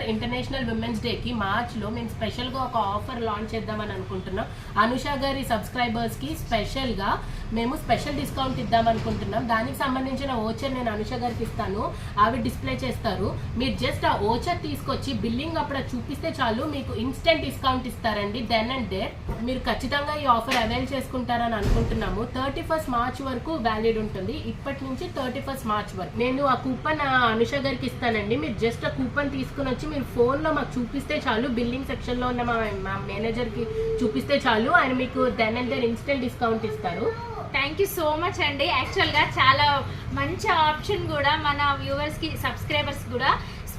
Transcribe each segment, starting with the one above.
International women's day కి మార్చ్లో మేము స్పెషల్గా ఒక ఆఫర్ లాంచ్ చేద్దామని అనుకుంటున్నాం. అనుష గారి సబ్స్క్రైబర్స్కి స్పెషల్గా మేము స్పెషల్ డిస్కౌంట్ ఇద్దాం అనుకుంటున్నాం. దానికి సంబంధించిన ఓచర్ నేను అనుష గారికి ఇస్తాను. అవి డిస్ప్లే చేస్తారు. మీరు జస్ట్ ఆ ఓచర్ తీసుకొచ్చి బిల్లింగ్ అప్పుడు చూపిస్తే చాలు. మీకు ఇన్స్టెంట్ డిస్కౌంట్ ఇస్తారండి. దెన్ అండ్ డే మీరు ఖచ్చితంగా ఈ ఆఫర్ అవైల్ చేసుకుంటారని అనుకుంటున్నాము. థర్టీ ఫస్ట్ మార్చ్ వరకు వ్యాలిడ్ ఉంటుంది. ఇప్పటి నుంచి థర్టీ ఫస్ట్ మార్చ్ వరకు. నేను ఆ కూపన్ అనుష గారికి ఇస్తానండి. మీరు జస్ట్ ఆ కూపన్ తీసుకుని వచ్చి మీరు ఫోన్లో మాకు చూపిస్తే చాలు బిల్లింగ్ సెక్షన్లో ఉన్న మా మా మేనేజర్కి చూపిస్తే చాలు ఆయన మీకు then and then instant discount ఇస్తారు. థ్యాంక్ యూ సో మచ్ అండి. యాక్చువల్గా చాలా మంచి ఆప్షన్ కూడా మన వ్యూవర్స్కి సబ్స్క్రైబర్స్ కూడా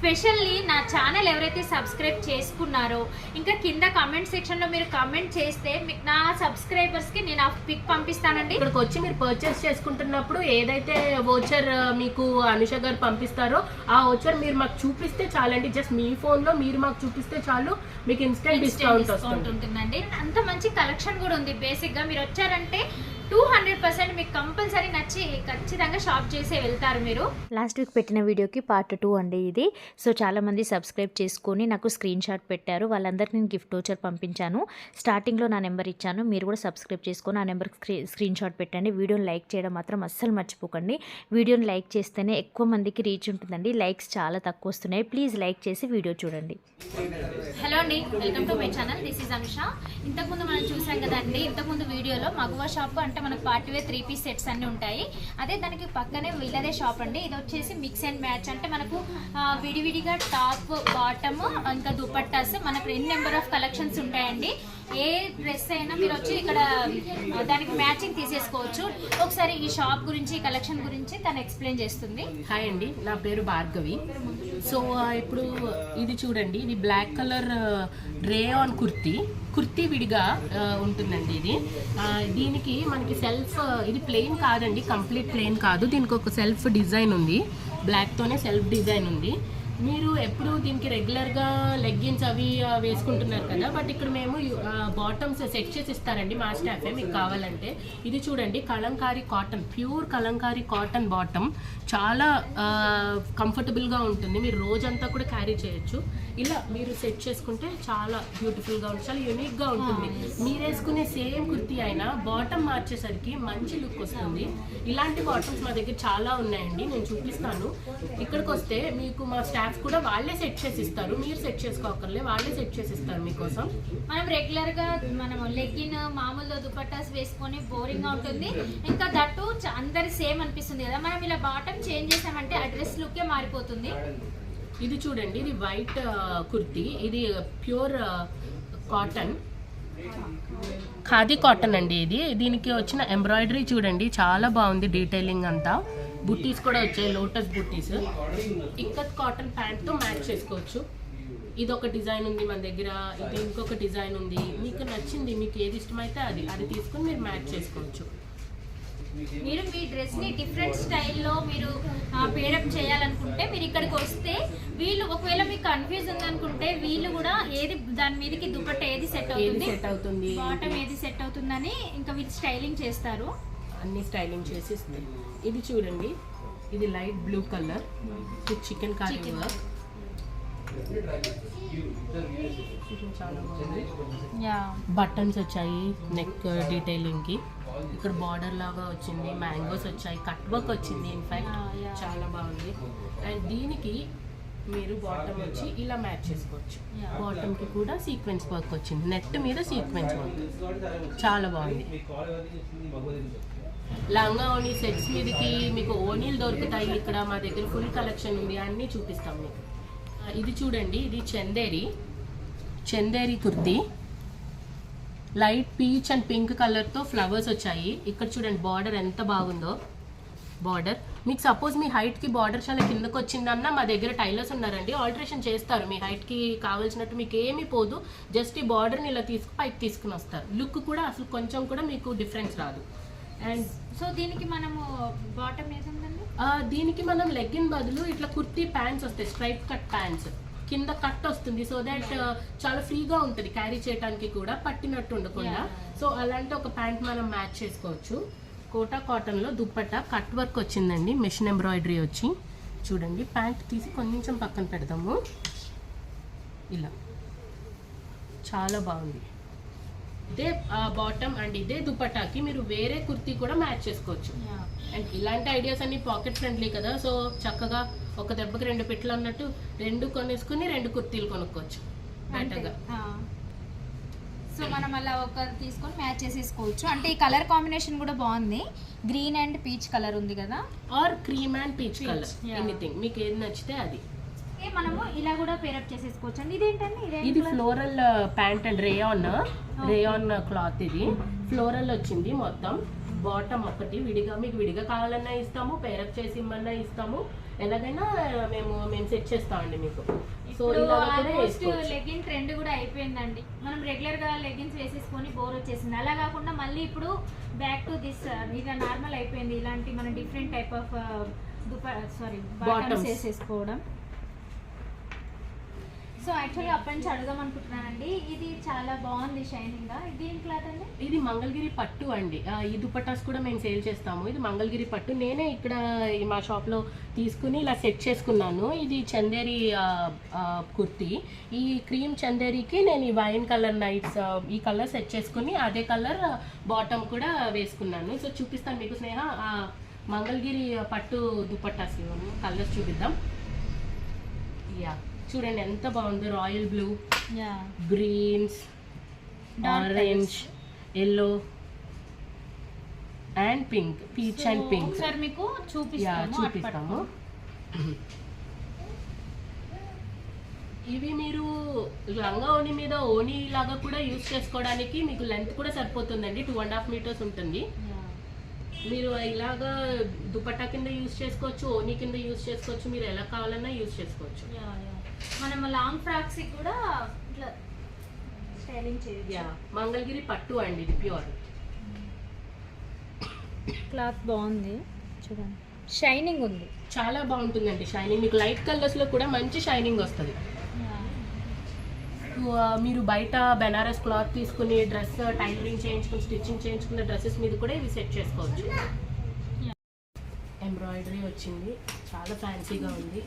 స్పెషల్లీ నా ఛానల్ ఎవరైతే సబ్స్క్రైబ్ చేసుకున్నారో ఇంకా కింద కామెంట్ సెక్షన్లో మీరు కామెంట్ చేస్తే మీకు నా సబ్స్క్రైబర్స్కి నేను ఆ పిక్ పంపిస్తానండి. ఇక్కడికి వచ్చి మీరు పర్చేస్ చేసుకుంటున్నప్పుడు ఏదైతే ఓచర్ మీకు అనుష గారు పంపిస్తారో ఆ ఓచర్ మీరు మాకు చూపిస్తే చాలండి. జస్ట్ మీ ఫోన్లో మీరు మాకు చూపిస్తే చాలు. మీకు ఇన్స్టెంట్ డిస్కౌంట్ వస్తుంది. ఉంటుందండి. అంత మంచి కలెక్షన్ కూడా ఉంది. బేసిక్గా మీరు వచ్చారంటే టూ హండ్రెడ్ పర్సెంట్ మీకు కంపల్సరీ నచ్చి ఖచ్చితంగా షాప్ చేసే వెళ్తారు మీరు. లాస్ట్ వీక్ పెట్టిన వీడియోకి పార్ట్ టూ అండి ఇది. సో చాలామంది సబ్స్క్రైబ్ చేసుకొని నాకు స్క్రీన్ షాట్ పెట్టారు. వాళ్ళందరికీ నేను గిఫ్ట్ వచ్చర్ పంపించాను. స్టార్టింగ్లో నా నెంబర్ ఇచ్చాను. మీరు కూడా సబ్స్క్రైబ్ చేసుకొని ఆ నెంబర్కి స్క్రీ స్క్రీన్ షాట్ పెట్టండి. వీడియోని లైక్ చేయడం మాత్రం అస్సలు మర్చిపోకండి. వీడియోని లైక్ చేస్తేనే ఎక్కువ మందికి రీచ్ ఉంటుందండి. లైక్స్ చాలా తక్కువ వస్తున్నాయి. ప్లీజ్ లైక్ చేసి వీడియో చూడండి. హలో అండి. Welcome to my channel this is Anusha ఇంతకుముందు మనం చూసాం కదండి. ఇంతకుముందు వీడియోలో మగువ షాప్ అంటే మనకు party wear three piece sets అన్ని ఉంటాయి. అదే దానికి పక్కనే వీళ్ళదే షాప్ అండి. ఇది వచ్చేసి మిక్స్ అండ్ మ్యాచ్ అంటే మనకు విడివిడిగా టాప్ బాటమ్ ఇంకా దుపట్టాస్ మనకు రెండు నెంబర్ ఆఫ్ కలెక్షన్స్ ఉంటాయండి. ఏ డ్రెస్ అయినా మీరు వచ్చి ఇక్కడ దానికి మ్యాచింగ్ తీసేసుకోవచ్చు. ఒకసారి ఈ షాప్ గురించి కలెక్షన్ గురించి తను ఎక్స్ప్లెయిన్ చేస్తుంది. హాయ్ అండి నా పేరు భార్గవి. సో ఇప్పుడు ఇది చూడండి ఇది black colour rayon kurti. Kurti విడిగా ఉంటుందండి ఇది. ఆ, దీనికి మనకి సెల్ఫ్ ఇది ప్లెయిన్ కాదండి కంప్లీట్ ప్లెయిన్ కాదు. దీనికి ఒక సెల్ఫ్ డిజైన్ ఉంది. బ్లాక్తోనే సెల్ఫ్ డిజైన్ ఉంది. మీరు ఎప్పుడు దీనికి రెగ్యులర్గా లెగ్గిన్స్ అవి వేసుకుంటున్నారు కదా బట్ ఇక్కడ మేము బాటమ్స్ సెట్ చేసి ఇస్తారండి మా స్టాఫే మీకు కావాలంటే. ఇది చూడండి Kalamkari cotton pure Kalamkari cotton bottom. చాలా కంఫర్టబుల్గా ఉంటుంది. మీరు రోజంతా కూడా క్యారీ చేయొచ్చు. ఇలా మీరు సెట్ చేసుకుంటే చాలా బ్యూటిఫుల్గా ఉంటుంది చాలా యూనిక్గా ఉంటుంది. మీరు వేసుకునే సేమ్ కుర్తీ అయినా బాటమ్ మార్చేసరికి మంచి లుక్ వస్తుంది. ఇలాంటి బాటమ్స్ మా దగ్గర చాలా ఉన్నాయండి నేను చూపిస్తాను. ఇక్కడికి వస్తే మీకు మా స్టాఫ్ కూడా వాళ్ళే సెట్ చేసి ఇస్తారు మీరు సెట్ చేసుకోకర్లే వాళ్ళే సెట్ చేసి ఇస్తారు మీకోసం. మనం రెగ్యులర్గా మనం లెగ్గిన్ మామూలు దుపట్టాస్ వేసుకొని బోరింగ్ ఉంటుంది. ఇంకా దట్టు అందరి సేమ్ అనిపిస్తుంది కదా. మనం ఇలా బాటమ్ చేంజ్ చేసామంటే ఆ డ్రెస్ లుక్కే మారిపోతుంది. ఇది చూడండి. ఇది వైట్ కుర్తీ. ఇది ప్యూర్ కాటన్ ఖాదీ కాటన్ అండి ఇది. దీనికి వచ్చిన ఎంబ్రాయిడరీ చూడండి. చాలా బాగుంది డీటెయిలింగ్ అంతా. బుట్టీస్ కూడా వచ్చాయి లోటస్ బుట్టీస్. ఇక్కత్ కాటన్ ప్యాంట్తో మ్యాచ్ చేసుకోవచ్చు. ఇది ఒక డిజైన్ ఉంది మన దగ్గర ఇది ఇంకొక డిజైన్ ఉంది. మీకు నచ్చింది మీకు ఏది ఇష్టమైతే అది అది తీసుకుని మీరు మ్యాచ్ చేసుకోవచ్చు. మీరు మీ డ్రెస్ని డిఫరెంట్ స్టైల్లో మీరు పేరప్ చేయాలనుకుంటే మీరు ఇక్కడికి వస్తే వీళ్ళు ఒకవేళ మీకు కన్ఫ్యూజ్ ఉందనుకుంటే వీళ్ళు కూడా ఏది దాని మీదకి దుపట్ట ఏది సెట్ అవుతుంది? సెట్ అవుతుంది? బాటమ్ ఏది సెట్ అవుతుందని ఇంకా వీళ్ళు స్టైలింగ్ చేస్తారు. అన్ని స్టైలింగ్ చేసి ఇది చూడండి. ఇది light blue colour. With chikankari. Work. Buttons వచ్చాయి నెక్ డీటెయిలింగ్కి ఇక్కడ బార్డర్ లాగా వచ్చింది మ్యాంగోస్ వచ్చాయి కట్ వర్క్ వచ్చింది ఇన్ఫాక్ట్ Ah. చాలా బాగుంది. అండ్ దీనికి మీరు బాటమ్ వచ్చి ఇలా మ్యాచ్ చేసుకోవచ్చు. Yeah. బాటమ్కి కూడా సీక్వెన్స్ వర్క్ వచ్చింది. నెట్ మీద సీక్వెన్స్ వర్క్ చాలా బాగుంది. లంగా ఓణి సెట్స్ మీదకి మీకు ఓనీలు దొరుకుతాయి. ఇక్కడ మా దగ్గర ఫుల్ కలెక్షన్ ఉంది. అన్నీ చూపిస్తాం మీకు. ఇది చూడండి. ఇది Chanderi. Chanderi kurti. Light peach and pink కలర్తో ఫ్లవర్స్ వచ్చాయి. ఇక్కడ చూడండి బార్డర్ ఎంత బాగుందో. బార్డర్. మీకు సపోజ్ మీ హైట్కి బార్డర్ చాలా కిందకు వచ్చిందన్నా మా దగ్గర టైలర్స్ ఉన్నారండి. ఆల్టరేషన్ చేస్తారు. మీ హైట్కి కావాల్సినట్టు మీకు ఏమీ పోదు. జస్ట్ ఈ బార్డర్ని ఇలా తీసుకు పైకి తీసుకుని వస్తారు. లుక్ కూడా అసలు కొంచెం కూడా మీకు డిఫరెన్స్ రాదు. అండ్ సో దీనికి మనము బాటమ్ ఏది ఉందండి ఆ, దీనికి మనం లెగ్గిన్ బదులు ఇట్లా కుర్తీ ప్యాంట్స్ వస్తాయి స్ట్రైప్ కట్ ప్యాంట్స్ కింద కట్ వస్తుంది సో దట్ చాలా ఫ్రీగా ఉంటుంది క్యారీ చేయడానికి కూడా పట్టినట్టు ఉండకుండా. సో అలాంటి ఒక ప్యాంట్ మనం మ్యాచ్ చేసుకోవచ్చు. కోటా కాటన్లో దుప్పట కట్ వర్క్ వచ్చిందండి మిషన్ ఎంబ్రాయిడరీ వచ్చి. చూడండి ప్యాంట్ తీసి కొంచెం పక్కన పెడదాము. ఇలా. చాలా బాగుంది. ఇదే బాటమ్ అండ్ ఇదే దుపట్టాకి మీరు వేరే కుర్తీ కూడా మ్యాచ్ చేసుకోవచ్చు. అండ్ ఇలాంటి ఐడియాస్ అన్ని పాకెట్ ఫ్రెండ్లీ కదా సో చక్కగా ఒక దెబ్బకి రెండు పెట్లు అన్నట్టు రెండు కొనేసుకుని రెండు కుర్తీలు కొనుక్కోవచ్చు. సో మనం అలా ఒక తీసుకొని మ్యాచ్ చేసేసుకోవచ్చు. అంటే ఈ కలర్ కాంబినేషన్ కూడా బాగుంది. గ్రీన్ అండ్ పీచ్ కలర్ ఉంది కదా? Or cream and peach colour. Anything మీకు ఏది నచ్చితే అది. ఏ మనము ఇలా కూడా పేరప్ చేసేసుకోవచ్చు అండి ఇదేంటండి? ఇదేం? Floral pant and rayon rayon cloth ఇది. ఫ్లోరల్ వచ్చింది మొత్తం. బాటమ్ ఒకటి. విడిగా మీకు విడిగా కావాలన్నా ఇస్తాము పేరప్ చేసి ఇమ్మన్నా ఇస్తాము. ఎలాగైనా మేము మేము సెట్ చేస్తామండి మీకు. సో ఇలా ఆల్మోస్ట్ లెగిన్ ట్రెండ్ కూడా అయిపోయిందండి. మనం రెగ్యులర్గా లెగిన్స్ వేసేసుకొని బోర్ వచ్చేసింది. అలా కాకుండా మళ్ళీ ఇప్పుడు బ్యాక్ టు దిస్ ఇది నార్మల్ అయిపోయింది. ఇలాంటి మన డిఫరెంట్ టైప్ ఆఫ్ దుప సారీ. బాటమ్స్ వేసేసుకోవడం. సో యాక్చువల్లీ అప్పటి నుంచి అడుగుదాం అనుకుంటున్నానండి. ఇది చాలా బాగుంది షైనింగ్. గా ఇది ఏం క్లాత్ అండి? ఇది మంగళగిరి పట్టు అండి. ఈ దుపట్టాస్ కూడా మేము సేల్ చేస్తాము. ఇది మంగళగిరి పట్టు. నేనే ఇక్కడ ఈ మా షాప్లో తీసుకుని ఇలా సెట్ చేసుకున్నాను. ఇది చందేరి కుర్తి. ఈ క్రీమ్ చందేరికి నేను ఈ వైన్ కలర్ నైట్స్ ఈ కలర్ సెట్ చేసుకుని అదే కలర్ బాటమ్ కూడా వేసుకున్నాను. సో చూపిస్తాను మీకు స్నేహ. మంగళగిరి పట్టు దుపట్టాస్ కలర్స్ చూపిద్దాం. యా. చూడండి ఎంత బాగుందో. Royal blue greens orange yellow and pink peach and pink ఒకసారి మీకు చూపిస్తాము చూపిస్తాము. ఇవి మీరు లంగా ఓణి మీద ఓణి లాగా కూడా యూస్ చేసుకోవడానికి మీకు లెంత్ కూడా సరిపోతుందండి. టూ అండ్ హాఫ్ మీటర్స్ ఉంటుంది. మీరు ఇలాగా దుపట్టా కింద యూస్ చేసుకోవచ్చు ఓణి కింద యూస్ చేసుకోవచ్చు మీరు ఎలా కావాలన్నా యూస్ చేసుకోవచ్చు. మనం లాంగ్ ఫ్రాక్స్ కూడా ఇట్లా స్టైలింగ్ చేయొచ్చు. యా మంగళగిరి పట్టు అండి ఇది ప్యూర్. క్లాత్ బాగుంది చూడండి. షైనింగ్ ఉంది. చాలా బాగుంటుందండి షైనింగ్. మీకు లైట్ కలర్స్లో కూడా మంచి షైనింగ్ వస్తుంది. మీరు బయట బెనారస్ క్లాత్ తీసుకుని డ్రెస్ టైలరింగ్ చేయించుకుని స్టిచ్చింగ్ చేయించుకున్న డ్రెస్సెస్ మీద కూడా ఇవి సెట్ చేసుకోవచ్చు. ఎంబ్రాయిడరీ వచ్చింది. చాలా ఫ్యాన్సీగా ఉంది.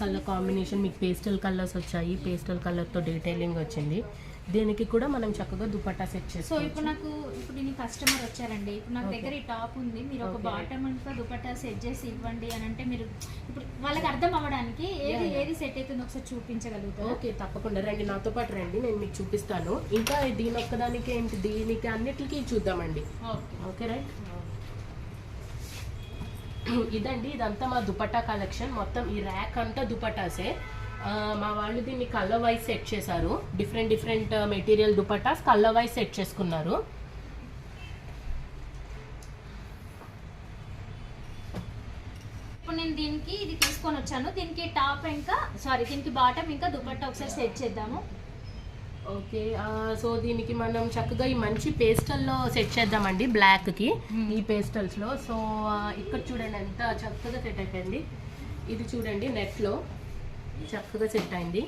కలర్ కాంబినేషన్ మీకు పేస్టల్ కలర్స్ వచ్చాయి. పేస్టల్ కలర్తో డీటెయిలింగ్ వచ్చింది. దీనికి కూడా మనం చక్కగా దుపట్టా సెట్ సో ఇప్పుడు నాకు ఇప్పుడు నేను కస్టమర్ వచ్చారండి. ఇప్పుడు నాకు. దగ్గర ఈ టాప్ ఉంది. మీరు ఒక. బాటమ్ ఇంకా దుపట్టా సెట్ చేసి ఇవ్వండి అని అంటే మీరు ఇప్పుడు వాళ్ళకి అర్థం అవ్వడానికి ఏది. ఏది సెట్ అవుతుందో ఒకసారి చూపించగలుగుతారు? ఓకే తప్పకుండా రండి. నాతో పాటు రండి. నేను మీకు చూపిస్తాను. ఇంకా దీని ఒక్కదానికి ఏంటి? దీనికి అన్నిటికీ చూద్దామండి. ఓకే. రైట్? ఇదండి ఇదంతా మా దుపట్టా కలెక్షన్ మొత్తం ఈ ర్యాక్ అంతా దుపట్టాసే మా వాళ్ళు దీన్ని కలర్ వైజ్ సెట్ చేశారు. Different different material dupattas colour wise set చేసుకున్నారు. ఇప్పుడు నేను దీనికి ఇది తీసుకొని వచ్చాను. దీనికి టాప్ ఇంకా సారీ దీనికి బాటమ్ ఇంకా దుపట్టా ఒకసారి సెట్ చేద్దాము. ఓకే సో దీనికి మనం చక్కగా ఈ మంచి పేస్టల్లో సెట్ చేద్దామండి బ్లాక్కి. ఈ పేస్టల్స్లో. సో ఇక్కడ చూడండి ఎంత చక్కగా సెట్ అయిపోయింది. ఇది చూడండి నెట్లో. చక్కగా సెట్ అయింది.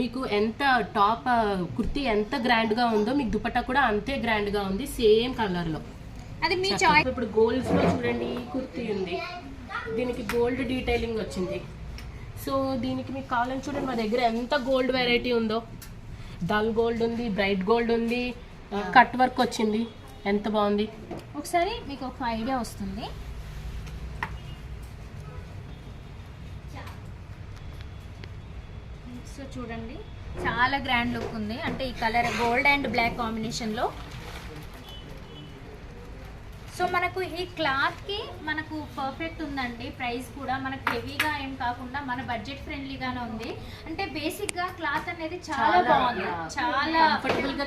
మీకు ఎంత టాప్ కుర్తీ ఎంత గ్రాండ్గా ఉందో మీకు దుపట్టా కూడా అంతే గ్రాండ్గా ఉంది సేమ్ కలర్లో అది మీ చాయిస్ ఇప్పుడు గోల్డ్స్లో చూడండి ఈ కుర్తీ ఉంది. దీనికి గోల్డ్ డీటెయిలింగ్ వచ్చింది. సో దీనికి మీకు కావాలని చూడండి మా దగ్గర ఎంత గోల్డ్ వెరైటీ ఉందో. డల్ గోల్డ్ ఉంది బ్రైట్ గోల్డ్ ఉంది కట్ వర్క్ వచ్చింది. ఎంత బాగుంది. ఒకసారి మీకు ఒక ఐడియా వస్తుంది. సో చూడండి. చాలా గ్రాండ్ లుక్ ఉంది. అంటే ఈ కలర్ గోల్డ్ అండ్ బ్లాక్ కాంబినేషన్లో సో మనకు ఈ క్లాత్కి మనకు పర్ఫెక్ట్ ఉందండి. ప్రైస్ కూడా మనకు హెవీగా ఏం కాకుండా మన బడ్జెట్ ఫ్రెండ్లీగానే ఉంది. అంటే బేసిక్గా క్లాత్ అనేది చాలా బాగుంది. చాలా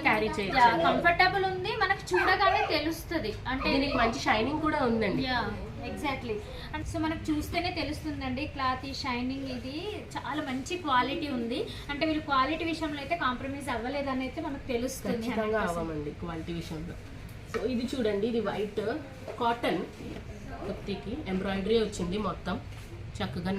క్యారీ చేయొచ్చు. కంఫర్టబుల్ ఉంది. మనకు చూడగానే తెలుస్తుంది. అంటే దీనికి మంచి షైనింగ్ కూడా ఉందండి. ఎగ్జాక్ట్లీ అండ్ సో మనకు చూస్తేనే తెలుస్తుందండి క్లాత్ ఈ షైనింగ్ ఇది చాలా మంచి క్వాలిటీ ఉంది. అంటే వీళ్ళు క్వాలిటీ విషయంలో అయితే కాంప్రమైజ్ అవ్వలేదని అయితే మనకు తెలుస్తుంది ఖచ్చితంగా అవ్వమండి క్వాలిటీ విషయంలో. సో ఇది చూడండి ఇది వైట్ కాటన్ కుర్తీకి ఎంబ్రాయిడరీ వచ్చింది మొత్తం. చక్కగా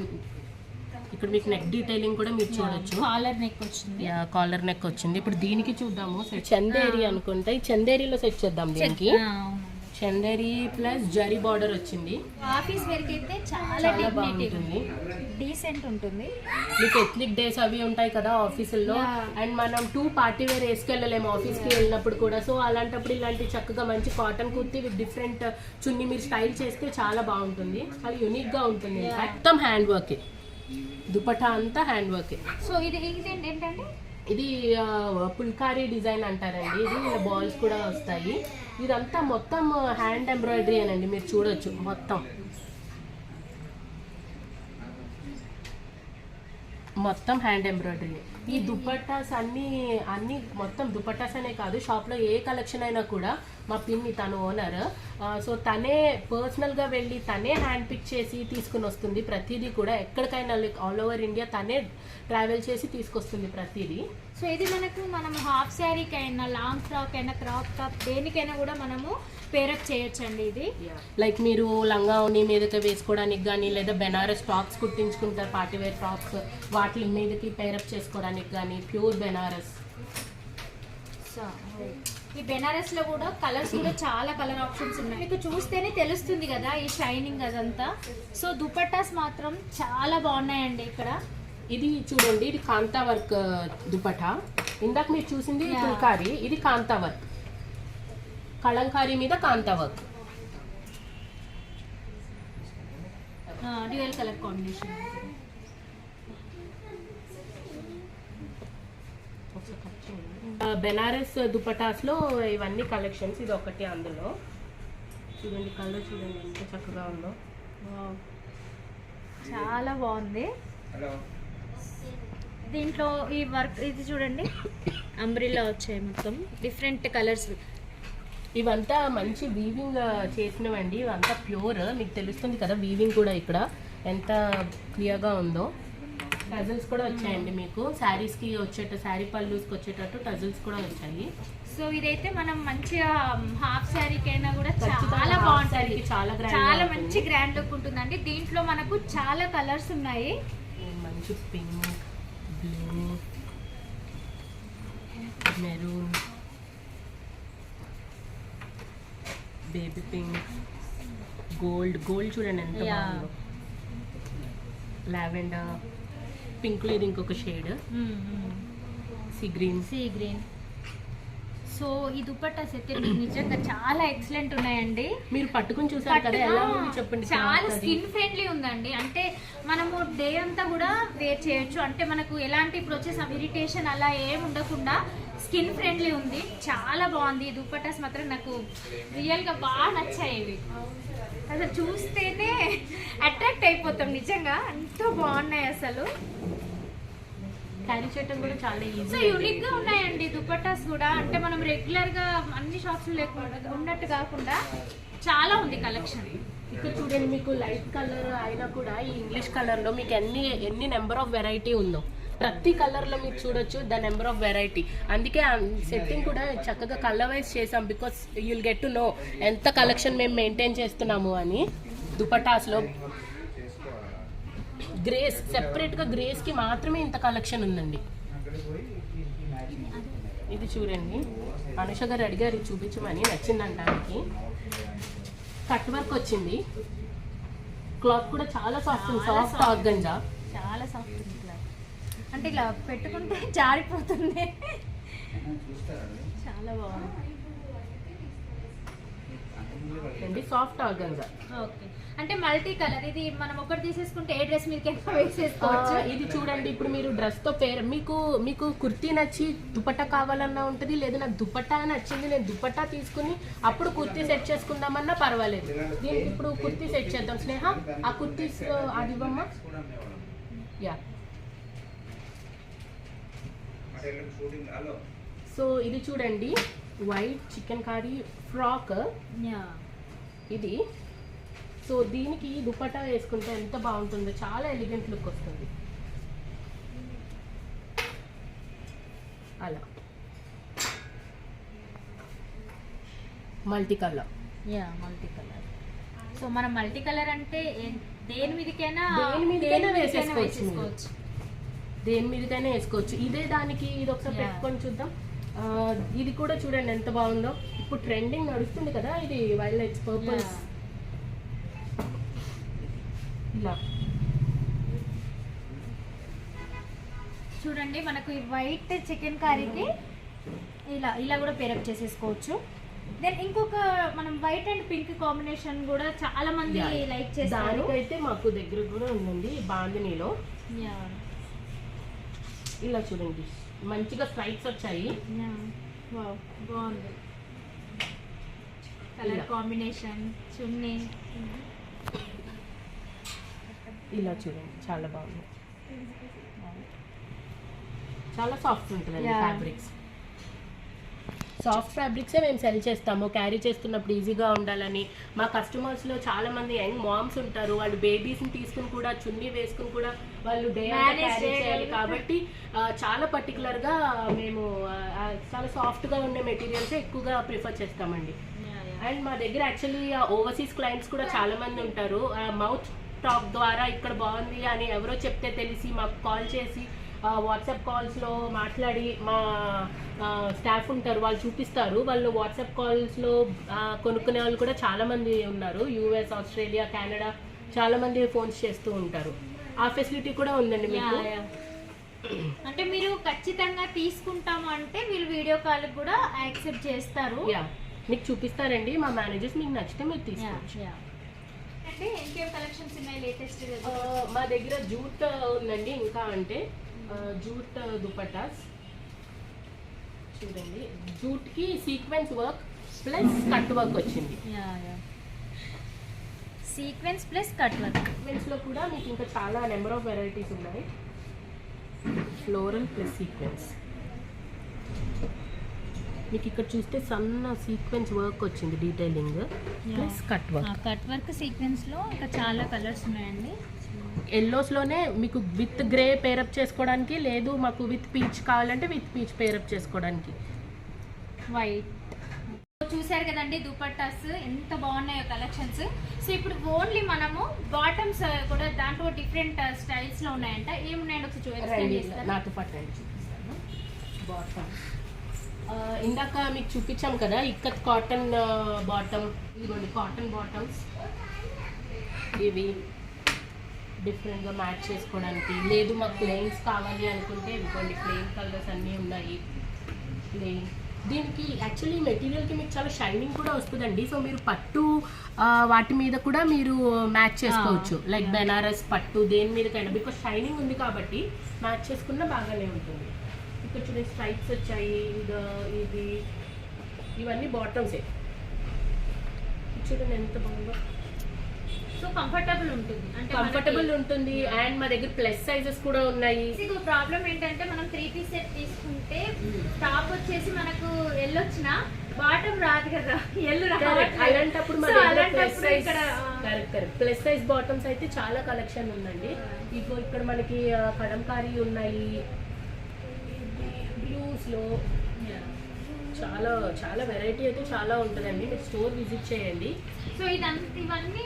ఇక్కడ మీకు నెక్ డీటెయిలింగ్ కూడా మీరు చూడొచ్చు. కాలర్ నెక్ వచ్చింది. కాలర్ నెక్ వచ్చింది. ఇప్పుడు దీనికి చూద్దాము. చందేరి అనుకుంటా. ఈ చందేరిలో సెట్ చేద్దాం దీనికి. అవునండి. చందేరి ప్లస్ జరీ బార్డర్ వచ్చింది. ఆఫీస్ వేర్కి అయితే చాలా బాగుంటుంది. డీసెంట్ ఉంటుంది. మీకు ఎథ్లిక్ డేస్ అవి ఉంటాయి కదా ఆఫీసుల్లో. అండ్ మనం టూ పార్టీ వేర్ వేసుకెళ్ళలేము ఆఫీస్కి వెళ్ళినప్పుడు కూడా. సో అలాంటప్పుడు ఇలాంటి చక్కగా మంచి cotton kurti with different chunni మీరు స్టైల్ చేస్తే చాలా బాగుంటుంది. చాలా యూనిక్గా ఉంటుంది. మొత్తం హ్యాండ్ వర్క్ దుపట్టా అంతా హ్యాండ్ వర్క్ సో ఇది ఇది ఏంటంటే ఇది పుల్కారీ డిజైన్ అంటారండి. ఇది బాల్స్ కూడా వస్తాయి. ఇదంతా మొత్తం హ్యాండ్ ఎంబ్రాయిడరీ అనండి మీరు చూడొచ్చు మొత్తం. మొత్తం హ్యాండ్ ఎంబ్రాయిడరీ. ఈ దుపట్టాస్ అన్ని అన్ని మొత్తం దుపట్టాస్ అనే కాదు షాప్లో ఏ కలెక్షన్ అయినా కూడా మా పిన్ని తను ఓనర్ సో తనే పర్సనల్గా వెళ్ళి తనే హ్యాండ్ పిక్ చేసి తీసుకుని వస్తుంది ప్రతిదీ కూడా. ఎక్కడికైనా లైక్ ఆల్ ఓవర్ ఇండియా తనే ట్రావెల్ చేసి తీసుకొస్తుంది ప్రతిదీ. సో ఇది మనకు మనం హాఫ్ శారీకి అయినా లాంగ్ ఫ్రాక్ అయినా క్రాప్ టాప్ దేనికైనా కూడా మనము పేరప్ చేయొచ్చండి ఇది. లైక్ మీరు లంగా ఉన్ని మీదకి వేసుకోవడానికి కానీ లేదా బెనారస్ టాప్స్ కుట్టించుకుంటారు పార్టీ వేర్ టాప్స్ వాటి మీదకి పేరప్ చేసుకోవడానికి కానీ ప్యూర్ బెనారస్ సో ఈ బెనారస్లో కూడా కలర్స్ కూడా చాలా కలర్ ఆప్షన్స్ ఉన్నాయి. మీకు చూస్తేనే తెలుస్తుంది కదా ఈ షైనింగ్ అదంతా. సో దుపట్టాస్ మాత్రం చాలా బాగున్నాయండి ఇక్కడ. ఇది చూడండి ఇది కాంతా వర్క్ దుపటా ఇందాక మీరు చూసింది. ఫుల్కారీ ఇది కాంతా వర్క్. కళంకారీ మీద kantha work. Dual colour combination. Banaras దుపటాస్లో ఇవన్నీ కలెక్షన్స్ ఇది ఒకటి అందులో. చూడండి కలర్ చూడండి ఎంత చక్కగా ఉందో. చాలా బాగుంది. దీంట్లో ఈ వర్క్ ఇది చూడండి. అంబ్రిల్లా వచ్చాయి మొత్తం. Different colours. ఇవంతా మంచి వీవింగ్ చేసినవండి. ఇవంతా ప్యూర్ మీకు తెలుస్తుంది కదా వీవింగ్ కూడా ఇక్కడ. ఎంత క్లియర్గా ఉందో. టజల్స్ కూడా వచ్చాయండి మీకు. శారీస్కి వచ్చేట శారీ పళ్ళుస్కి వచ్చేటట్టు టజల్స్ కూడా వచ్చాయి. సో ఇదైతే మనం మంచిగా హాఫ్ శారీకైనా కూడా చాలా బాగుంటుంది. చాలా చాలా. మంచి గ్రాండ్ లుక్ ఉంటుందండి. దీంట్లో మనకు చాలా కలర్స్ ఉన్నాయి. మంచి pink blue maroon baby pink gold. Gold చూడండి ఎంత. బాగుందో. లావెండర్. పింక్లో ఇది ఇంకొక shade. Sea green sea green so ఈ దుపట్టాస్ అయితే నిజంగా చాలా ఎక్సలెంట్ ఉన్నాయండి. మీరు పట్టుకుని చూసారు కదా ఎలా ఉంది చెప్పండి చాలా. స్కిన్ ఫ్రెండ్లీ ఉందండి. అంటే మనము డే అంతా కూడా వేర్ చేయొచ్చు. అంటే మనకు ఎలాంటి ఇప్పుడు వచ్చేసి ఇరిటేషన్ అలా ఏం ఉండకుండా స్కిన్ ఫ్రెండ్లీ ఉంది. చాలా బాగుంది. ఈ దుప్పటాస్ మాత్రం నాకు రియల్గా బాగా నచ్చాయి ఇవి. అసలు చూస్తేనే అట్రాక్ట్ అయిపోతాం నిజంగా. ఎంతో బాగున్నాయి అసలు. క్యారీ చేయటం కూడా చాలా సో ఈజీ యూనిక్గా ఉన్నాయండి దుపట్టాస్ కూడా. అంటే మనం రెగ్యులర్గా అన్ని షాప్స్ లేకుండా ఉన్నట్టు కాకుండా చాలా ఉంది కలెక్షన్ ఇక్కడ చూడండి మీకు లైట్ కలర్ అయినా కూడా ఈ ఇంగ్లీష్ కలర్లో మీకు ఎన్ని ఎన్ని నెంబర్ ఆఫ్ వెరైటీ ఉందో. ప్రతి కలర్లో మీరు చూడొచ్చు ద నెంబర్ ఆఫ్ వెరైటీ అందుకే సెట్టింగ్ కూడా చక్కగా కలర్ వైజ్ చేసాం because you'll get to know ఎంత కలెక్షన్ మేము మెయింటైన్ చేస్తున్నాము అని దుపటాస్లో గ్రేస్ సెపరేట్గా గ్రేస్కి మాత్రమే ఇంత కలెక్షన్ ఉందండి. ఇది చూడండి. అనుష గారు అడిగారు చూపించమని నచ్చిందంటానికి. కట్ వర్క్ వచ్చింది. క్లాత్ కూడా చాలా సాఫ్ట్ ఉంది. సాఫ్ట్. ఆర్గంజా చాలా సాఫ్ట్ ఉంది ఇట్లా అంటే ఇలా పెట్టుకుంటే జారిపోతుంది. చాలా బాగుంది. Soft organza okay. అంటే మల్టీ కలర్. ఇది మనం ఒకటి తీసేసుకుంటే ఏ డ్రెస్ మీదకి వేసేసుకోవచ్చు. ఇది చూడండి ఇప్పుడు మీరు డ్రెస్తో పేరు మీకు మీకు కుర్తీ నచ్చి దుపట్టా కావాలన్నా ఉంటుంది లేదు నాకు దుపట్టా నచ్చింది నేను దుపట్టా తీసుకుని అప్పుడు కుర్తీ సెట్ చేసుకుందామన్నా పర్వాలేదు. దీనికి ఇప్పుడు కుర్తీ సెట్ చేద్దాం. స్నేహ ఆ కుర్తీ అది ఇవ్వమ్మా. యా. సో ఇది చూడండి white chicken curry frock yeah. ఇది సో దీనికి దుపట్టా వేసుకుంటే ఎంత బాగుంటుందో చాలా ఎలిగెంట్ లుక్ వస్తుంది. అలా. Multi colour yeah multi colour so మనం మల్టీ కలర్ అంటే దేని మీదకైనా దేని మీదకైనా వేసేసుకోవచ్చు. దేని మీదకైనా వేసుకోవచ్చు. ఇదే దానికి ఇది ఒకసారి. పెట్టుకొని చూద్దాం. ఇది కూడా చూడండి ఎంత బాగుందో. ఇప్పుడు ట్రెండింగ్ నడుస్తుంది కదా ఇది వైలెట్స్ పర్పుల్స్ ఇలా చూడండి మనకు ఈ వైట్ చికెన్ కర్రీకి ఇలా ఇలా కూడా పేరప్ చేసేసుకోవచ్చు దెన్ ఇంకొక మనం వైట్ అండ్ పింక్ కాంబినేషన్ కూడా చాలా మంది. లైక్ చేస్తారు దానికైతే మాకు దగ్గర కూడా ఉందండి బాందినీలో Yeah. ఇలా చూడండి మంచిగా స్ట్రైప్స్ వచ్చాయి. బాగుంది కలర్. కాంబినేషన్ చున్నీ ఇలా చూడండి చాలా బాగుంది చాలా సాఫ్ట్ Yeah. ఫ్యాబ్రిక్స్ సాఫ్ట్ ఫ్యాబ్రిక్సే మేము సెల్ చేస్తాము. క్యారీ చేస్తున్నప్పుడు ఈజీగా ఉండాలని. మా కస్టమర్స్లో చాలా మంది యంగ్ మామ్స్ ఉంటారు. వాళ్ళు బేబీస్ని తీసుకుని కూడా చున్నీ వేసుకుని కూడా వాళ్ళు డే చేయాలి. కాబట్టి చాలా పర్టికులర్గా మేము చాలా సాఫ్ట్గా ఉండే మెటీరియల్సే ఎక్కువగా ప్రిఫర్ చేస్తామండి. అండ్ మా దగ్గర యాక్చువల్లీ ఓవర్సీస్ క్లయింట్స్ కూడా చాలా మంది ఉంటారు. మౌత్ టాక్ ద్వారా ఇక్కడ బాగుంది అని ఎవరో చెప్తే తెలిసి మాకు కాల్ చేసి వాట్సాప్ కాల్స్లో మాట్లాడి మా స్టాఫ్ ఉంటారు వాళ్ళు చూపిస్తారు. వాళ్ళు వాట్సాప్ కాల్స్లో కొనుక్కునే వాళ్ళు కూడా చాలా మంది ఉన్నారు. యూఎస్ ఆస్ట్రేలియా కెనడా చాలా మంది ఫోన్స్ చేస్తూ ఉంటారు. ఆ ఫెసిలిటీ కూడా ఉందండి మీకు? అంటే మీరు ఖచ్చితంగా తీసుకుంటాము అంటే వీళ్ళు వీడియో కాల్ కూడా యాక్సెప్ట్ చేస్తారు. మీకు చూపిస్తారండి. మా మేనేజర్స్ మీకు నచ్చితే మీరు తీసుకోవచ్చు. అంటే ఇంకేం కలెక్షన్స్ ఉన్నాయి లేటెస్ట్ మా దగ్గర జూట్ ఉందండి. ఇంకా అంటే జూట్ దుపట్టాస్. చూడండి. జూట్కి sequence work plus cut work వచ్చింది సీక్వెన్స్ ప్లస్ కట్ వర్క్ సీక్వెన్స్లో కూడా మీకు ఇంకా చాలా నెంబర్ ఆఫ్ వెరైటీస్ ఉన్నాయి. ఫ్లోరల్ ప్లస్ సీక్వెన్స్ మీకు ఇక్కడ చూస్తే సన్న సీక్వెన్స్ వర్క్ వచ్చింది detailing plus cut work cut work సీక్వెన్స్లో ఇంకా చాలా కలర్స్ ఉన్నాయండి. ఎల్లోస్లోనే మీకు విత్ గ్రే పేరప్ చేసుకోవడానికి లేదు మాకు విత్ పీచ్ కావాలంటే విత్ పీచ్ పేరప్ చేసుకోవడానికి. వైట్ చూసారు కదండి దుపట్టాస్ ఎంత బాగున్నాయో కలెక్షన్స్ సో ఇప్పుడు ఓన్లీ మనము బాటమ్స్ కూడా దాంట్లో డిఫరెంట్ స్టైల్స్లో ఉన్నాయంట. ఏమున్నాయండి ఒకసారి ఎక్స్ప్లెయిన్ బాటమ్ ఇందాక మీకు చూపించాం కదా ఇక్కత్ కాటన్ బాటమ్ ఇదిగోండి కాటన్ బాటమ్స్ ఇవి. డిఫరెంట్గా మ్యాచ్ చేసుకోవడానికి. లేదు మాకు ప్లెయిన్స్ కావాలి అనుకుంటే ఇదిగోండి ప్లెయిన్ కలర్స్ అన్నీ ఉన్నాయి. ప్లెయిన్ దీనికి యాక్చువల్లీ మెటీరియల్కి మీకు చాలా షైనింగ్ కూడా వస్తుందండి. సో మీరు పట్టు వాటి మీద కూడా మీరు మ్యాచ్ చేసుకోవచ్చు. లైక్ బెనారస్ పట్టు దేని మీదకైనా బికాస్ షైనింగ్ ఉంది కాబట్టి మ్యాచ్ చేసుకున్నా బాగానే ఉంటుంది. ఇక్కడ చూడండి స్ట్రైప్స్ వచ్చాయి. ఇది ఇవన్నీ బాటమ్సే చూడండి ఎంత బాగుందో. సో కంఫర్టబుల్ ఉంటుంది. అంటే కంఫర్టబుల్ ఉంటుంది అండ్ మా దగ్గర ప్లస్ సైజెస్ కూడా ఉన్నాయి. ప్రాబ్లం ఏంటంటే మనం త్రీ పీస్ సెట్ తీసుకుంటే టాప్ వచ్చేసి మనకు ఎల్లొచ్చిన బాటమ్ రాదు కదా. ఎల్లు. అలాంటప్పుడు ప్లస్ సైజ్ ఇక్కడ correct correct plus size bottoms అయితే చాలా కలెక్షన్ ఉందండి. ఇగో ఇక్కడ మనకి ఆ, కలంకారీ ఉన్నాయి. బ్లూస్లో చాలా చాలా వెరైటీ అయితే చాలా ఉంటుందండి. మీరు స్టోర్ విజిట్ చేయండి. సో ఇదంతా ఇవన్నీ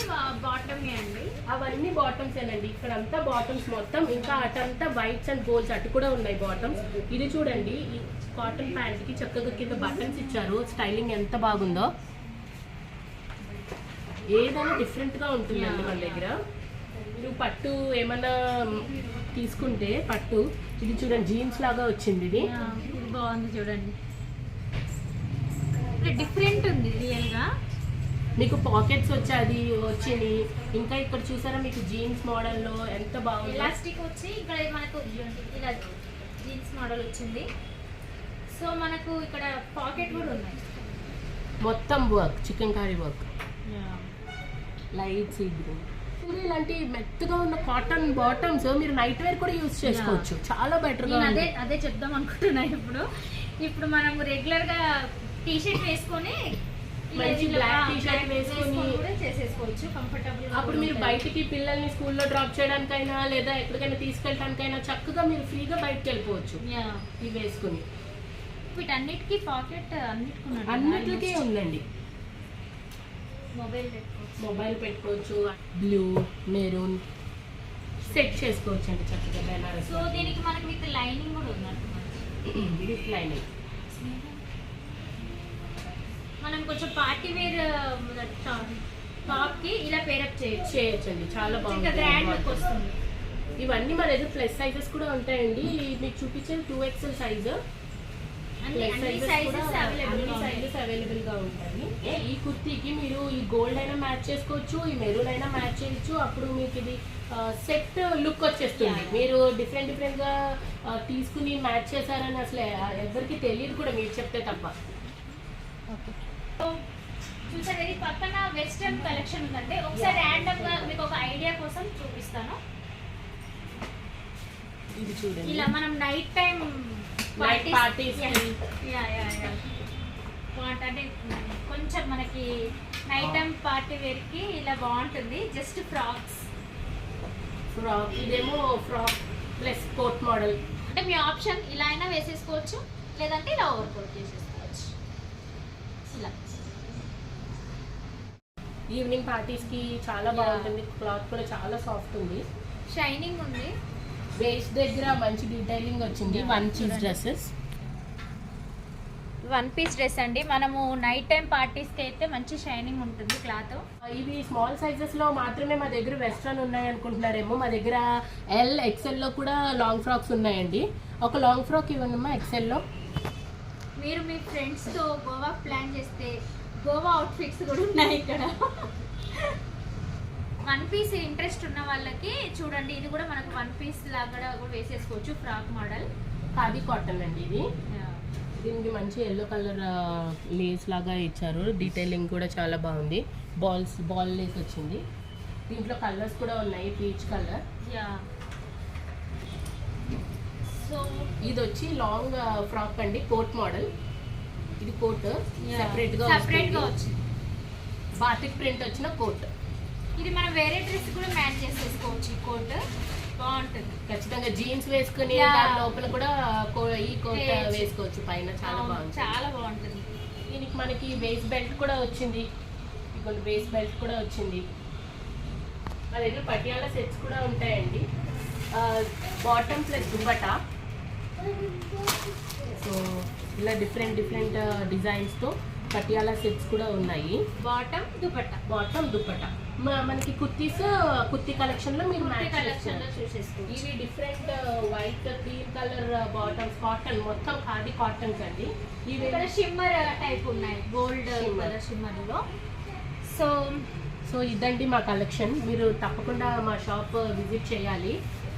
బాటమ్ అండి? అవన్నీ బాటమ్స్ ఏనండి. ఇక్కడ అంతా బాటమ్స్ మొత్తం. ఇంకా అటంతా వైట్స్ అండ్ గోల్స్ అటు కూడా ఉన్నాయి బాటమ్స్ ఇది చూడండి. ఈ కాటన్ ప్యాంట్కి చక్కగా కింద బటన్స్ ఇచ్చారు. స్టైలింగ్ ఎంత బాగుందో. ఏదైనా డిఫరెంట్గా ఉంటుందండి మన దగ్గర. మీరు పట్టు ఏమన్నా తీసుకుంటే పట్టు. ఇది చూడండి జీన్స్ లాగా వచ్చింది ఇది బాగుంది చూడండి. డిఫరెంట్ ఉంది రియల్గా. మీకు పాకెట్స్ వచ్చాది వచ్చింది. ఇంకా ఇక్కడ చూసారా మీకు జీన్స్ మోడల్లో ఎంత బాగుంది? ఎలాస్టిక్ వచ్చి ఇక్కడ మనకు ఇలా జీన్స్ మోడల్ వచ్చింది. సో మనకు ఇక్కడ పాకెట్ కూడా ఉన్నాయి. మొత్తం work chikankari work light sea green ఇలాంటి మెత్తగా ఉన్న కాటన్ బాటమ్స్ మీరు నైట్ వేర్ కూడా యూజ్ చేసుకోవచ్చు. చాలా బెటర్ అదే అదే చెప్దాం అనుకుంటున్నా ఇప్పుడు. ఇప్పుడు మనం రెగ్యులర్గా టీ షర్ట్ వేసుకొని మంచి black black t-shirt వేసుకొని కూడా చేసేసుకోవచ్చు కంఫర్టబుల్ అప్పుడు మీరు బయటికి పిల్లల్ని స్కూల్లో డ్రాప్ చేయడానికైనా లేదా ఎక్కడికైనా తీసుకెళ్ళడానికైనా చక్కగా మీరు ఫ్రీగా బయటకు వెళ్ళిపోవచ్చు ఇవి వేసుకుని. వీటన్నిటికీ పాకెట్ అన్నిటికున్నాడు అన్నిటికీ ఉందండి. మొబైల్ పెట్టుకోవచ్చు. మొబైల్ పెట్టుకోవచ్చు బ్లూ మెరూన్ సెట్ చేసుకోవచ్చు అండి చక్కగా బెనారస్ సో దీనికి మనకి విత్ లైనింగ్ కూడా ఉన్నట్టు ఇది లైనింగ్. మనం కొంచెం పార్టీ వేర్ టాప్కి ఇలా పేరప్ చేయొచ్చు చేయొచ్చండి. చాలా ఇంకా గ్రాండ్ లుక్ వస్తుంది. ఇవన్నీ మన దగ్గర ప్లస్ సైజెస్ కూడా ఉంటాయండి. మీకు చూపించేది టూ ఎక్స్ఎల్ సైజ్ సైజెస్ అవైలబుల్గా ఉంటాయి. ఈ కుర్తీకి మీరు ఈ గోల్డ్ అయినా మ్యాచ్ చేసుకోవచ్చు ఈ మెరూన్ అయినా మ్యాచ్ చేయొచ్చు. అప్పుడు మీకు ఇది సెట్ లుక్ వచ్చేస్తుంది. మీరు డిఫరెంట్ డిఫరెంట్గా తీసుకుని మ్యాచ్ చేశారని అసలు ఎవరికి తెలియదు కూడా మీరు చెప్తే తప్ప. చూసారు ఇది పక్కన వెస్టర్న్ కలెక్షన్ ఉందంటే ఒకసారి ర్యాండమ్గా మీకు ఒక ఐడియా కోసం చూపిస్తాను. ఇది చూడండి. ఇలా మనం నైట్ టైం Night parties కి. అంటే కొంచెం మనకి నైట్ టైం పార్టీ వేర్కి ఇలా బాగుంటుంది. జస్ట్ ఫ్రాక్స్ ఫ్రాక్ ఇదేమో ఫ్రాక్ ప్లస్ కోట్ మోడల్ అంటే మీ ఆప్షన్ ఇలా అయినా వేసేసుకోవచ్చు. లేదంటే ఇలా ఓవర్ కోట్ చేసేసుకోవచ్చు ఇలా ఈవినింగ్ పార్టీస్కి చాలా. బాగుంటుంది. క్లాత్ కూడా చాలా సాఫ్ట్ ఉంది. షైనింగ్ ఉంది. వేస్ట్ దగ్గర మంచి డీటెయిలింగ్ వచ్చింది. One piece. Dresses one piece dress అండి. మనము నైట్ టైం పార్టీస్కి అయితే మంచి షైనింగ్ ఉంటుంది క్లాత్. ఇవి స్మాల్ సైజెస్లో మాత్రమే మా దగ్గర వెస్ట్రన్ ఉన్నాయి అనుకుంటున్నారేమో. మా దగ్గర ఎల్ ఎక్సెల్లో కూడా లాంగ్ ఫ్రాక్స్ ఉన్నాయండి. ఒక లాంగ్ ఫ్రాక్ ఇవ్వండి ఎక్సెల్లో. మీరు మీ ఫ్రెండ్స్తో గోవా ప్లాన్ చేస్తే గోవా అవుట్ఫిట్స్ కూడా ఉన్నాయి ఇక్కడ. వన్ పీస్ ఇంట్రెస్ట్ ఉన్న వాళ్ళకి చూడండి ఇది కూడా మనకు వన్ పీస్ లాగా కూడా వేసేసుకోవచ్చు ఫ్రాక్ మోడల్. ఖాదీ కాటన్ అండి ఇది. దీనికి మంచి ఎల్లో కలర్ లేస్ లాగా ఇచ్చారు. డీటెయిలింగ్ కూడా చాలా బాగుంది. బాల్స్ బాల్ లేస్ వచ్చింది. దీంట్లో కలర్స్ కూడా ఉన్నాయి పీచ్ కలర్ యా సో ఇది వచ్చి లాంగ్ ఫ్రాక్ అండి కోట్ మోడల్ ఇది కోట్. సెపరేట్గా సపరేట్గా. వచ్చింది. బాటిక్ ప్రింట్ వచ్చిన కోట్. ఇది మనం వేరే డ్రెస్ కూడా మ్యాచ్ చేసేసుకోవచ్చు ఈ కోట్. బాగుంటుంది. ఖచ్చితంగా జీన్స్ వేసుకుని లోపల కూడా ఈ కోట్. వేసుకోవచ్చు. పైన చాలా బాగుంది చాలా బాగుంటుంది. దీనికి మనకి వేస్ట్ బెల్ట్ కూడా వచ్చింది. కొన్ని వేస్ట్ బెల్ట్ కూడా వచ్చింది. మా దగ్గర పటియాల సెట్స్ కూడా ఉంటాయండి. బాటమ్ ప్లస్ దుపటా సో ఇలా డిఫరెంట్ డిఫరెంట్ డిజైన్స్తో పటియాలా సెట్స్ కూడా ఉన్నాయి. బాటమ్ దుపట్టా. బాటమ్ దుపట్టా. మనకి కుర్తీస్ కుర్తీ కలెక్షన్లో మీరు కలెక్షన్లో ఇవి different white cream colour bottoms cotton మొత్తం ఖాదీ కాటన్స్ అండి. ఇవి షిమ్మర్ టైప్ ఉన్నాయి. గోల్డ్. కలర్ షిమ్మర్లో సో సో ఇదండి మా కలెక్షన్ మీరు తప్పకుండా మా షాప్ విజిట్ చేయాలి.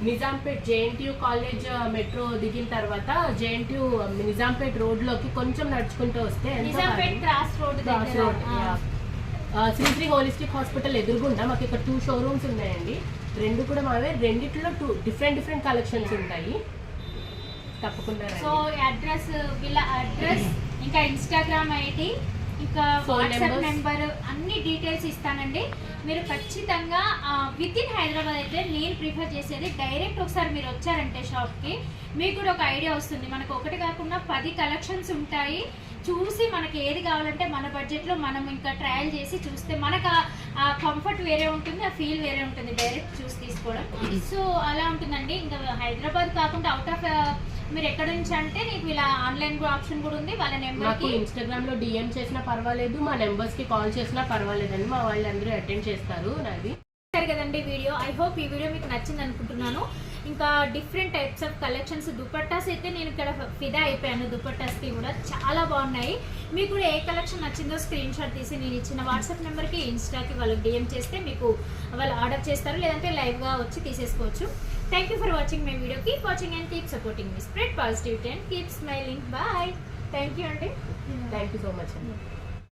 నిజాంపేట్ జేఎన్టీయూ కాలేజ్ మెట్రో దిగిన తర్వాత జేఎన్టీయూ నిజాంపేట్ రోడ్లోకి కొంచెం నడుచుకుంటూ వస్తే. Cross road Sri Sri holistic hospital ఎదురుగుండా మాకు ఇక్కడ టూ షోరూమ్స్ ఉన్నాయండి రెండు కూడా మావే రెండిట్లో టూ డిఫరెంట్ డిఫరెంట్ కలెక్షన్స్ ఉంటాయి తప్పకుండా. సో అడ్రస్ వీళ్ళ అడ్రస్ ఇంకా ఇన్స్టాగ్రామ్ ఐడి ఇంకా వాట్సాప్. నెంబర్ అన్ని డీటెయిల్స్ ఇస్తానండి. మీరు ఖచ్చితంగా విత్ ఇన్ హైదరాబాద్ అయితే నేను ప్రిఫర్ చేసేది డైరెక్ట్ ఒకసారి మీరు వచ్చారంటే షాప్కి మీకు కూడా ఒక ఐడియా వస్తుంది. మనకు ఒకటి కాకుండా పది కలెక్షన్స్ ఉంటాయి. చూసి మనకి ఏది కావాలంటే మన బడ్జెట్లో మనం ఇంకా ట్రయల్ చేసి చూస్తే మనకు ఆ- ఆ కంఫర్ట్ వేరే ఉంటుంది ఆ ఫీల్ వేరే ఉంటుంది డైరెక్ట్ చూసి తీసుకోవడం. సో అలా ఉంటుందండి. ఇంకా హైదరాబాద్ కాకుండా అవుట్ ఆఫ్ మీరు ఎక్కడ నుంచి అంటే నీకు ఇలా ఆన్లైన్ ఆప్షన్ కూడా ఉంది వాళ్ళ మాకు నెంబర్కి ఇన్స్టాగ్రామ్లో డిఎం చేసినా పర్వాలేదు మా నెంబర్స్కి కాల్ చేసినా పర్వాలేదండి మా వాళ్ళందరూ అటెండ్ చేస్తారు నాది. కదండి వీడియో. ఐ హోప్ ఈ వీడియో మీకు నచ్చింది అనుకుంటున్నాను. ఇంకా different types of collections dupattas అయితే నేను ఇక్కడ ఫిదా అయిపోయాను. దుపట్టాస్కి కూడా చాలా బాగున్నాయి. మీకు కూడా ఏ కలెక్షన్ నచ్చిందో స్క్రీన్ షాట్ తీసి నేను ఇచ్చిన వాట్సాప్ నెంబర్కి ఇన్స్టాకి వాళ్ళకి డిఎం చేస్తే మీకు వాళ్ళు ఆర్డర్ చేస్తారు. లేదంటే లైవ్గా వచ్చి తీసేసుకోవచ్చు. Thank you for watching my video keep watching and keep supporting me spread positivity and keep smiling bye thank you అండి థ్యాంక్ యూ సో మచ్ అండి